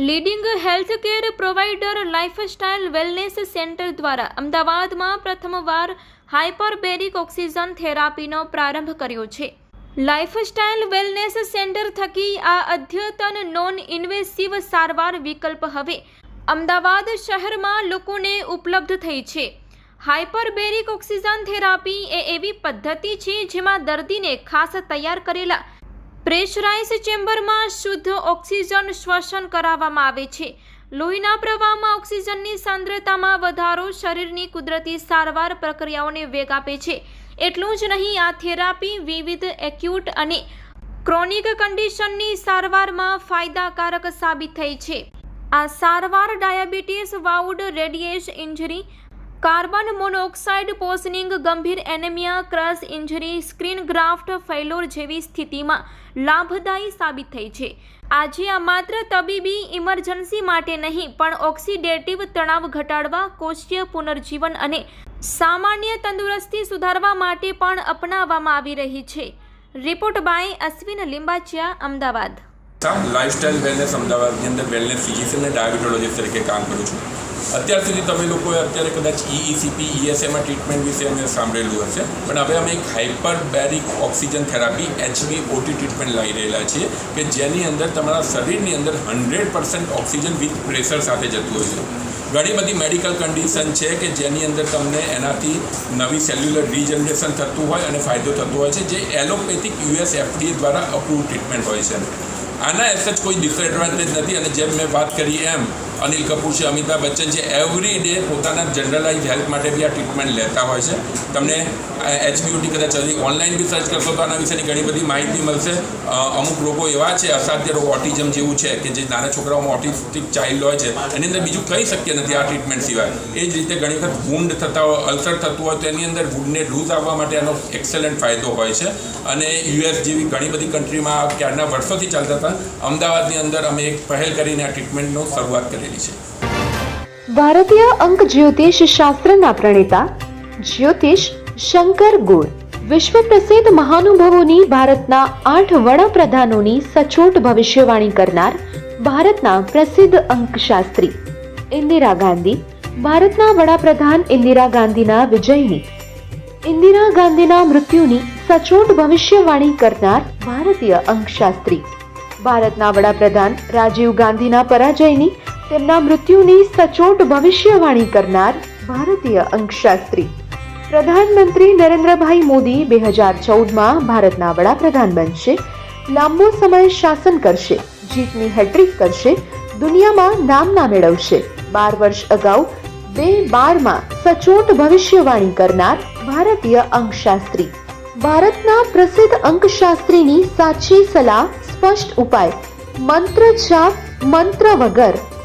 Leading health care provider lifestyle wellness centre દ્વારા અમદાવાદમાં પ્રથમવાર હાઇપરબેરિક ઓક્સિજન થેરાપીનો પ્રારંભ કર્યો છે. લાઇફસ્ટાઇલ વેલનેસ સેન્ટર થકી આ અદ્યતન નોન ઇન્વેસિવ સારવાર વિકલ્પ હવે અમદાવાદ શહેરમાં લોકોને ઉપલબ્ધ થઈ છે. હાઇપરબેરિક ઓક્સિજન થેરાપી એ એવી પદ્ધતિ છે જેમાં દર્દીને ખાસ તૈયાર કરેલા પ્રેશરાઇઝ ચેમ્બરમાં શુદ્ધ ઓક્સિજન શ્વસન કરાવવામાં આવે છે. લોહીના પ્રવાહમાં ઓક્સિજનની સાંદ્રતામાં વધારો શરીરની કુદરતી સારવાર પ્રક્રિયાઓને વેગ આપે છે. એટલું જ નહીં, આ થેરાપી વિવિધ એક્યુટ અને ક્રોનિક કન્ડિશનની સારવારમાં ફાયદાકારક સાબિત થઈ છે. આ સારવાર diabetes wound radiation injury carbon monoxide poisoning ગંભીર anaemia crush injury, skin graft failure જેવી સ્થિતિમાં લાભદાયી સાબિત થઈ છે. આજે આ માત્ર તબીબી ઇમરજન્સી માટે નહીં, પણ ઓક્સિડેટિવ તણાવ ઘટાડવા કોષીય પુનર્જીવન અને સામાન્ય તંદુરસ્તી સુધારવા માટે પણ અપનાવવામાં આવી રહી છે. Report by Ashwin Limbachiya, Ahmedabad. Lifestyle wellness અમદાવાદની અંદર વેલનેસ ફિઝિશિયન અને ડાયાબિટોલોજીસ્ટ તરીકે કામ કરું છું. અત્યાર સુધી તમે લોકોએ અત્યારે કદાચ ઈઈસીપી ઈએસએમાં ટ્રીટમેન્ટ વિશે અમે સાંભળેલું હશે. પણ હવે અમે એક hyperbaric oxygen therapy HB OT treatment લઈ રહેલા છીએ કે જેની અંદર તમારા શરીરની અંદર hundred percent oxygen with pressure સાથે જતું હોય છે. ઘણી બધી મેડિકલ કન્ડિશન છે કે જેની અંદર તમને એનાથી નવી સેલ્યુલર રીજનરેશન થતું હોય અને ફાયદો થતો હોય છે, જે એલોપેથિક યુએસ એફડીએ દ્વારા અપ્રૂવ ટ્રીટમેન્ટ હોય છે. આના એસ કોઈ ડિસએડવાન્ટેજ નથી. અને જેમ મેં વાત કરી એમ અનિલ કપૂર છે, અમિતાભ બચ્ચન છે એવરી ડે પોતાના જનરલાઇઝ હેલ્થ માટે બી આ ટ્રીટમેન્ટ લેતા હોય છે. તમને એચબીયુટી કદાચ ઓનલાઈન બી સર્ચ કરશો તો આના વિશેની ઘણી બધી માહિતી મળશે. અમુક લોકો એવા છે, અસાધ્ય રોગ ઓટિઝમ જેવું છે કે જે નાના છોકરાઓમાં ઓટિસ્ટિક ચાઇલ્ડ હોય છે. એની અંદર બીજું કંઈ શક્ય નથી આ ટ્રીટમેન્ટ સિવાય. એ જ રીતે ઘણી વખત વુન્ડ થતા હોય અલ્સર થતું હોય, તો એની અંદર વુન્ડને લૂઝ આવવા માટે આનો એક્સેલન્ટ ફાયદો હોય છે. અને યુએસ જેવી ઘણી બધી કન્ટ્રીમાં ક્યારના વર્ષોથી ચાલતા હતા, અમદાવાદની અંદર અમે એક પહેલ કરીને આ ટ્રીટમેન્ટનો શરૂઆત કરેલી છે. ભારતીય અંક જ્યોતિષ શાસ્ત્રના પ્રણેતા જ્યોતિષ શંકર ગોળ. વિશ્વ પ્રસિદ્ધ મહાનુભાવોની ભારતના આઠ વડાપ્રધાનોની સચોટ ભવિષ્યવાણી કરનાર ભારતના પ્રસિદ્ધ અંકશાસ્ત્રી ઇન્દિરા ગાંધી, ભારતના વડાપ્રધાન ઇન્દિરા ગાંધીના વિજયની, ઇન્દિરા ગાંધીના મૃત્યુની સચોટ ભવિષ્યવાણી કરનાર ભારતીય અંકશાસ્ત્રી, ભારતના વડાપ્રધાન રાજીવ ગાંધીના પરાજયની તેમના મૃત્યુની સચોટ ભવિષ્યવાણી કરનાર ભારતીય અંકશાસ્ત્રી. પ્રધાનમંત્રી નરેન્દ્રભાઈ મોદી બે હજાર ચૌદમાં ભારતના વડાપ્રધાન બનશે. લાંબો સમય શાસન કરશે. જીતની હેટ્રિક કરશે. દુનિયામાં નામના મેળવશે. બાર વર્ષ અગાઉ બે બારમાં સચોટ ભવિષ્યવાણી કરનાર ભારતીય અંકશાસ્ત્રી. ભારતના પ્રસિદ્ધ અંકશાસ્ત્રીની સાચી સલાહ સ્પષ્ટ ઉપાય. મંત્ર છાપ, મંત્ર વગર